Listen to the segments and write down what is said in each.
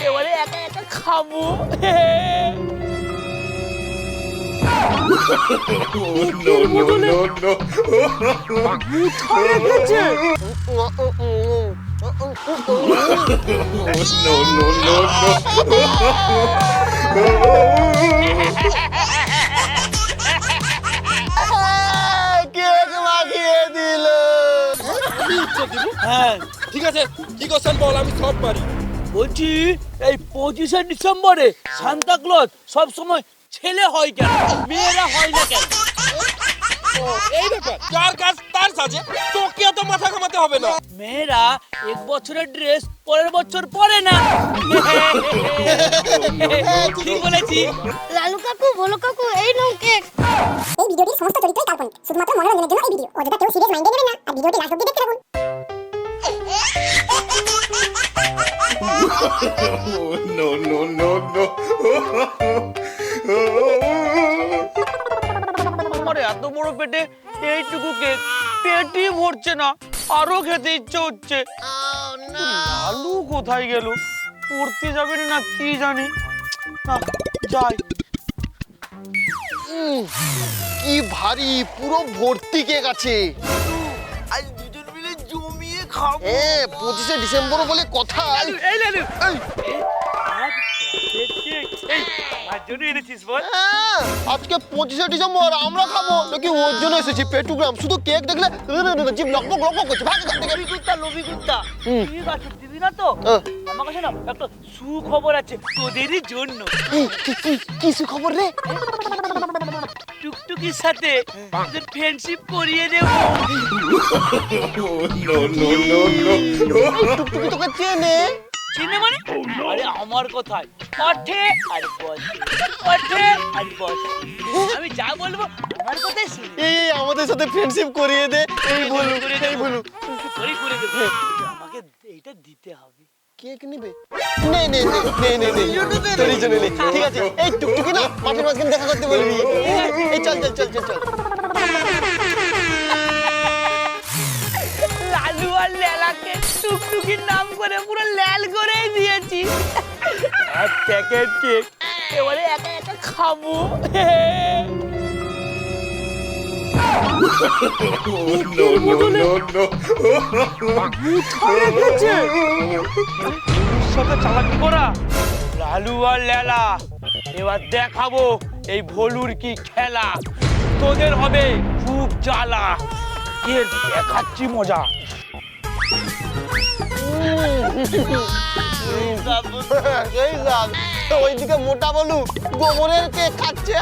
এবারে একা একা খাব হ্যাঁ ঠিক আছে কি করছেন বল আমি সব পারি বলছি এই পঁচিশে ডিসেম্বরে সান্তা ক্লজ সব সময় ছেলে হয় কেন? মেয়েরা হয় না কেন? ও, এই ব্যাপার যার কাজ তার সাজে তোকে মাথা ঘামাতে হবে না। মেয়েরা এক বছরের ড্রেস পরের বছর পরে না। ঠিক বলেছি। লালু কাকু বলো কাকু এই নাও কেক এই ভিডিওটির সমস্ত চরিত্রই কাল্পনিক শুধুমাত্র মনোরঞ্জনের জন্য এই ভিডিও। অযথা কেউ সিরিয়াস মাইন্ডে নেবেন না আর ভিডিওটি লাস্ট অব্দি দেখতে থাকুন। No, no, no, no. আমার এত বড় পেটে এইটুকু কেক পেটই ভরছে না আরও খেতে ইচ্ছে হচ্ছে। আলু কোথায় গেল? পড়তে যাবে না কি জানি। না যাই। কি ভারী পুরো ভর্তি কেক আছে খাব। হ্যাঁ পঁচিশে ডিসেম্বর বলে কথা। এই লালু আজকে পঁচিশে ডিসেম্বর আমরা খাব। নাকি ওর জন্য এসেছি পেটুগ্রাম। শুধু কেক দেখলে জিভ লকবক লকবক করছে। ভাগ এখান থেকে। ঠিক আছে দিবি না তো। আমার কাছে না একটা সুখবর আছে তোদেরই জন্য। কি- কি- কি সুখবর রে? টুকটুকির সাথে ফ্রেন্ডশিপ করিয়ে দেব. টুকটুকি তোকে চেনে? চিনে মানে? আরে আমার কথায়। পথে আর বসে পথে আর বসে আমি যা বলব আমার কথাই শুনি। এই আমাদের সাথে ফ্রেন্ডশিপ করিয়ে দে। এই বলু এই দেবো। বলু করে করে দেবো আমাকে এইটা দিতে হবে। কেক নিবে? জন্য ঠিক আছে এই টুকটুকি না মাঠের মাঝখানে দেখা করতে বলবি এই চল চল চল চল চল। লালু আর লেলাকে টুকটুকির নাম করে পুরো ল্যাল করে দিয়েছি। এক প্যাকেট কেক এবারে একা একা খাব। No, no, no, no. সাথে চালাকি করা? লালু আর লেলা এবার দেখাবো এই ভলুর কি খেলা। তোদের হবে খুব জ্বালা। এর দেখাচ্ছি মজা। এই ওইদিকে মোটা বলু গোবরের কে খাচ্ছে?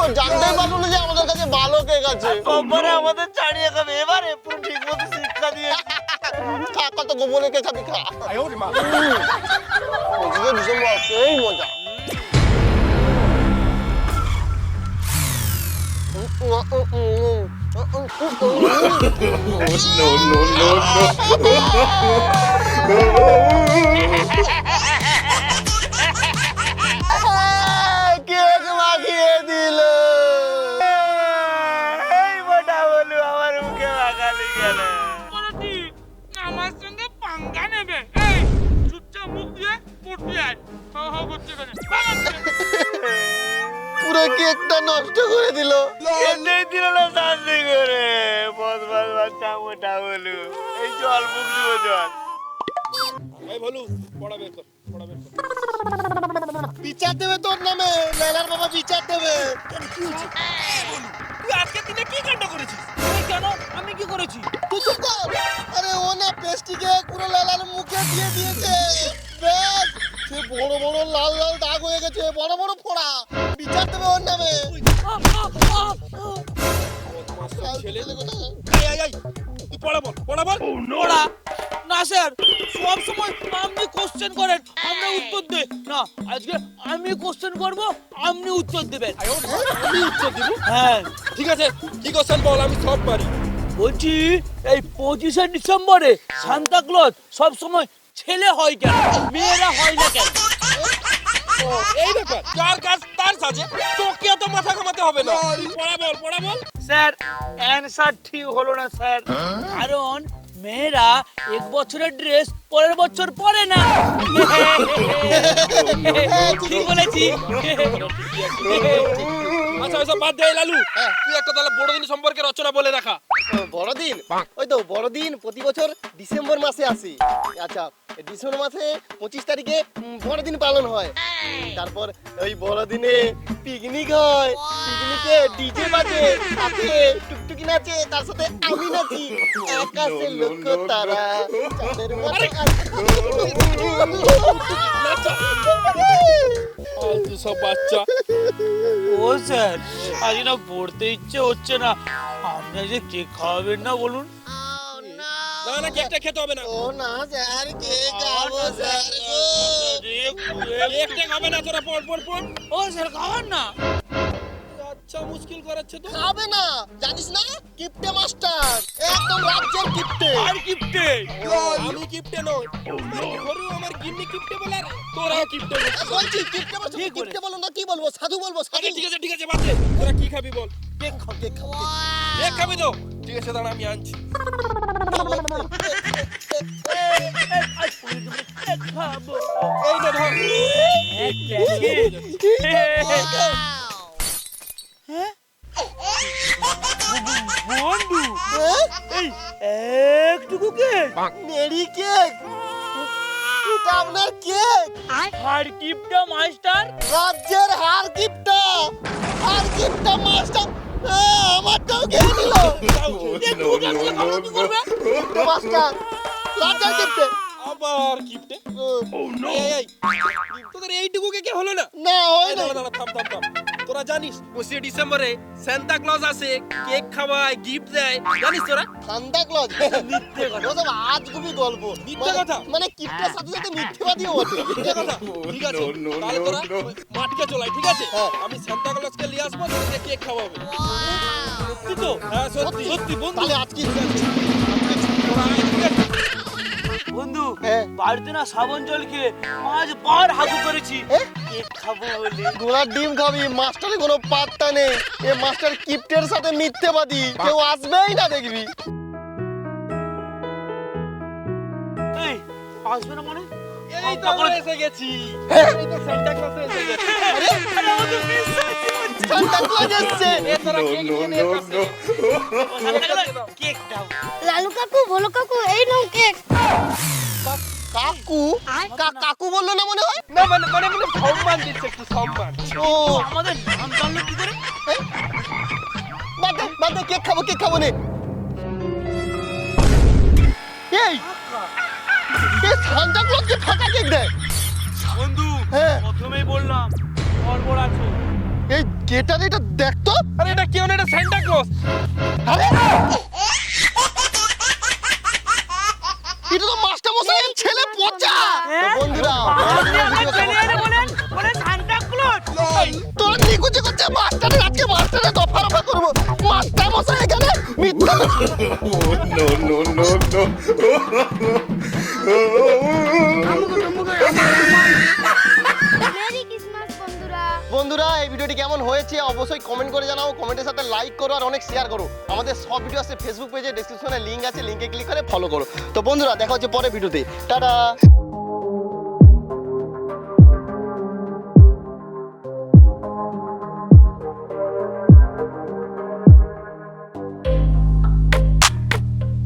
ও জানতেই পারল না যে আমাদের কাছে ভালো কেক আছে কবরে আমাদের ছাড়িয়ে খাবে এবারে পুরো ঠিক মতো শিক্ষা দিয়ে খা কত গোবরের কেক খাবি খা পঁচিশে ডিসেম্বর এই মজা no, no, no, no. পুরো কেকটা নষ্ট করে দিল? এনেই দিল না শান্তি করে। বদমাস বাচ্চা মোটা বলু এই জল মুখ দিব জল এই বলু পড়া বের কর পড়া বের কর। বিচার দেবে তোর নামে লেলার বাবা বিচার দেবে। তুই আজকে দিনে কি কাণ্ড করেছিস? কেন? আমি কি করেছি? তুই চুপ কর। আরে ও না পেস্টিকে পুরো লেলার মুখে দিয়ে দিয়েছে। ব্যাস। সে বড় বড় লাল লাল দাগ হয়ে গেছে বড় বড় ফোড়া। বিচার দেবে ওর নামে। না স্যার সব সময় আপনি কোশ্চেন করেন আমরা উত্তর দেই। না আজকে আমি কোশ্চেন করব আপনি উত্তর দেবেন। আমি উত্তর দিব? হ্যাঁ। ঠিক আছে কি করছেন বল আমি সব পারি। বলছি এই পঁচিশে ডিসেম্বরে সান্তা ক্লজ সব সময় ছেলে হয় কেন? মেয়েরা হয় না কেন? ও, এই ব্যাপার। যার কাজ তার সাজে। তোকে এত মাথা ঘামাতে হবে না। পড়া বল পড়া বল। স্যার অ্যানসার ঠিক হলো না স্যার। কারণ মেয়েরা এক বছরের ড্রেস পরের বছর পরে না। ঠিক বলেছি। আচ্ছা ওইসব বাদ দে লালু। তুই একটা তাহলে বড়দিন সম্পর্কে রচনা বলে রাখা বড়দিন? ওই তো বড়দিন প্রতি বছর ডিসেম্বর মাসে আসে। আচ্ছা ডিসেম্বর মাসে পঁচিশ তারিখে বড়দিন পালন হয়। তারপর ওই বড়দিনে পিকনিক হয়। পিকনিকে ডিজে বাজে সাথে টুকটুকি নাচে তার সাথে আমি নাচি। আকাশে লক্ষ্য তারা চাঁদের মতো সব বাচ্চা। ও স্যার আজ না পড়তে ইচ্ছে হচ্ছে না। আপনি যে কেক খাওয়াবেন না বলুন। না না কেকটা খেতে হবে না। ও না স্যার কে খাব স্যার গো। কেকটা খাবে না তোরা পড় পড় পড়। ও স্যার খাওয়ান না। আচ্ছা মুশকিল করাচ্ছে তো। খাবে না জানিস না? কিপটে মাস্টার একদম রাজ্যের কিপটে। আর গিফটে আমি কিপটে নই। ঘরেও আমার গিন্নি কিপটে বলে আর। তোরাও কিপটে বলছি কিপটে ঠিক কিপটে বলো না কি বলব? সাধু বলব সাধু। আচ্ছা ঠিক আছে ঠিক আছে বাদ দে। তোরা কি খাবি বল? কেক খাও কেক খাও কেক খাবি তো? ঠিক আছে দাঁড়া আমি আনছি। খাব এই ধর বন্ধু। এই একটুকু কেক। মেরি কেক? এটা আপনার কেক? আর? গিফটটা মাস্টার? রাজ্যের হার গিফটটা। হার গিফটটা মাস্টার। আমার আমারটাও খেয়ে নিল মাস্টার রাজ্যের কিপটে আবার কিপটে এই এই তোদের এইটুকু কে হলো না? না হয় না দাঁড়া থাম থাম থাম। তোরা জানিস পঁচিশে ডিসেম্বরে সান্তা ক্লজ আসে কেক খাওয়ায় গিফট দেয়। জানিস তোরা? সান্তা ক্লজ মিথ্যে কথা। ওসব আজগুবি গল্প। মিথ্যে মানে- কথা? মানে কিপটের সাথে সাথে মিথ্যেবাদীও বটে। মিথ্যে কথা। ঠিক আছে। তাহলে তোরা. মাঠকে চলাই ঠিক আছে? হ্যাঁ। আমি সান্তা ক্লজকে নিয়ে আসব তোদেরকে কেক খাওয়াবো। সত্যি তো? হ্যাঁ সত্যি সত্যি? বন্ধু। তাহলে আজকে ঠিক আছে? বন্ধু। বাড়িতে না সাবন জল খেয়ে মাছ বার হাগু করেছি? খাব বলে ঘোড়ার ডিম খাবি মাস্টারে কোনো পাত্তা নেই এ মাস্টার কিপ্টের সাথে মিথ্যেবাদী কেউ আসবেই না দেখবি এই আসবে না মানে এই তো এসে গেছি। এই তো ক্লজ লালু কাকু ভোলো কাকু এই নাও কেক। কাকু? কাকু বলল না মনে হয়? না মানে মানে মানে সম্মান দিচ্ছে একটু সম্মান। ও। আমাদের নাম জানলো কি করে? বাদ দে বাদ কেক খাব কেক খাব নে। এই। এ সান্তা ক্লজকে ফাঁকা কেক দেয়। বন্ধু হ্যাঁ। প্রথমেই বললাম গড়বড় আছে। এই কেটার এটা দেখতো আরে এটা কেউ না এটা সান্তা ক্লজ আরে এটা তো মাস্টার মশাইয়ের ছেলে পচা তো বন্ধুরা তোরা নিকুচি করছে মাস্টারের আজকে মাস্টারের দফা রফা করব মাস্টার মশাই এখানে মিথ্যা Oh, no, no, no, বন্ধুরা, এই ভিডিওটি কেমন হয়েছে অবশ্যই কমেন্ট করে জানাও কমেন্টের সাথে লাইক করো আর অনেক শেয়ার করো। আমাদের সব ভিডিও আছে ফেসবুক পেজে ডিসক্রিপশনে লিঙ্ক আছে লিঙ্কে ক্লিক করে ফলো করো। তো বন্ধুরা, দেখা হচ্ছে পরে ভিডিওতে টাটা!